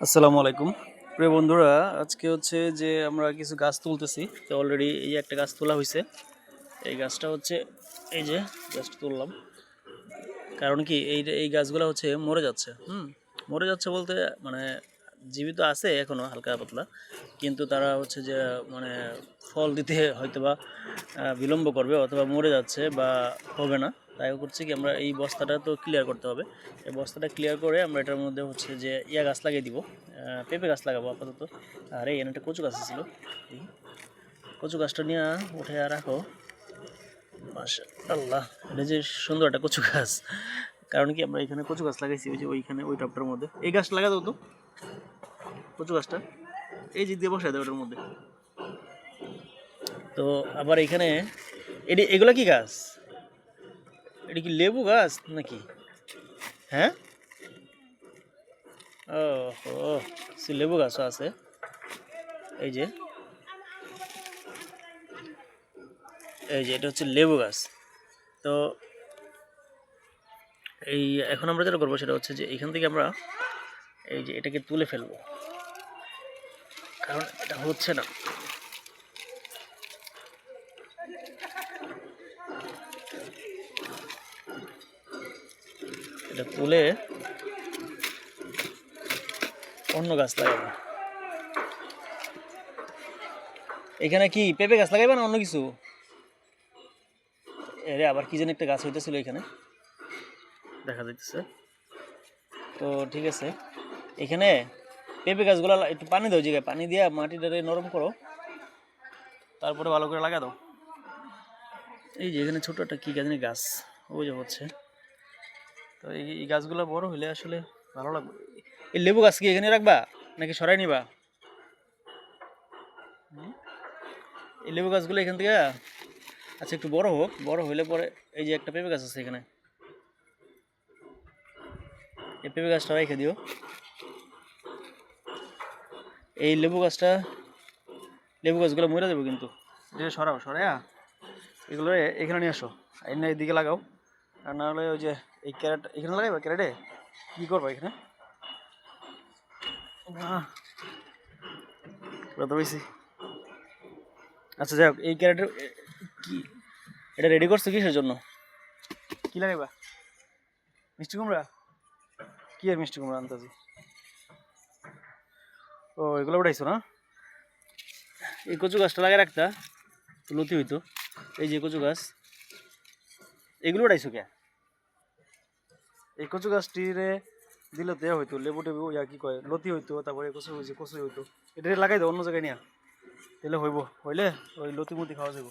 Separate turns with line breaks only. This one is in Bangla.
আসসালামু আলাইকুম। প্রিয় বন্ধুরা, আজকে হচ্ছে যে আমরা কিছু গাছ তুলতেছি। তো অলরেডি এই একটা গাছ তোলা হয়েছে এই গাছটা হচ্ছে এই যে গাছটা তুললাম। কারণ কি, এই এই গাছগুলো হচ্ছে মরে যাচ্ছে। হুম, মরে যাচ্ছে বলতে মানে জীবিত আছে এখনও, হালকা পাতলা। কিন্তু তারা হচ্ছে যে মানে ফল দিতে হয়তো বা বিলম্ব করবে অথবা মরে যাচ্ছে বা হবে না। তাই করছে কি আমরা এই বস্তাটা তো ক্লিয়ার করতে হবে। এই বস্তাটা ক্লিয়ার করে আমরা এটার মধ্যে হচ্ছে যে ইয়া গাছ লাগিয়ে দিব। পেঁপে গাছ লাগাবো আপাতত। আর এই একটা কচু গাছ ছিল। কচু গাছটা নিয়ে উঠে রাখো। মাশা আল্লাহ এটা যে সুন্দর একটা কচু গাছ। কারণ কি আমরা এখানে কচু গাছ লাগাইছি, ওই যে ওইখানে, ওই টপটার মধ্যে। এই গাছটা লাগা দাও তো। কচু গাছটা। এই যে দিয়ে বসাই দাও ওটার মধ্যে। তো আবার এখানে, এটি, এগুলো কি গাছ? এটা কি লেবু গাছ নাকি? হ্যাঁ? ও ও সে লেবু গাছও আছে। এই যে। এই যে, এটা হচ্ছে লেবু গাছ। তো এই এখন আমরা যেটা করব সেটা হচ্ছে যে এখান থেকে আমরা এই যে এটাকে তুলে ফেলব। কারণ এটা হচ্ছে না। এটা তুলে অন্য গাছ লাগাবো। এখানে কি পেঁপে গাছ লাগাইবে না অন্য কিছু? এরে, আবার কি যেন একটা গাছ হইতেছিল এখানে। দেখা যাইতেছে। তো ঠিক আছে। এখানে পেঁপে গাছগুলো একটু পানি দাও জায়গায়, পানি দিয়া মাটিটারে নরম করো। তারপরে ভালো করে লাগা দাও। এই যে এখানে ছোট একটা কি গাছ গাছ, ওই যে হচ্ছে। তো এই গাছগুলো বড় হলে আসলে ভালো লাগবে। এই লেবু গাছ কি এখানে রাখবা নাকি সরাই নিবা? এই লেবু গাছগুলো এখান থেকে আচ্ছা একটু বড় হোক বড় হলে পরে এই যে একটা পেঁপে গাছ আছে এখানে। এই পেঁপে গাছটা রেখে দিও। এই লেবু গাছটা লেবু গাছগুলো মরে দেবো কিন্তু। সরাও সরাইয়া এগুলো এখানে নিয়ে আসো। এনে এইদিকে লাগাও। আর না হলে ওই যে এই ক্যারেট, এখানে লাগাইবা ক্যারেটে? কী করব এখানে? আচ্ছা যাই হোক, এই ক্যারেটের কি, এটা রেডি করছ কিসের জন্য? কি লাগাইবা? মিষ্টি কুমড়া? কি আর মিষ্টি কুমড়া আনতেছি? ও, এগুলো উঠাইছো না? এই কচু গাছটা লাগাই রাখতা, লতি হইতো। এই যে কচু গাছ। এগুলো উঠাইছো কে? এই কচু গাছটিরে দিলে দেওয়া হইতো, লেবু টেবু, ইয়া কি কয়, লতি হইতো, তারপরে কচু হয়েছে কচু হইতো। এটা লাগাই দাও, অন্য জায়গায় নিয়া। তাহলে হইব, হইলে ওই লতি মুতি খাওয়া যাব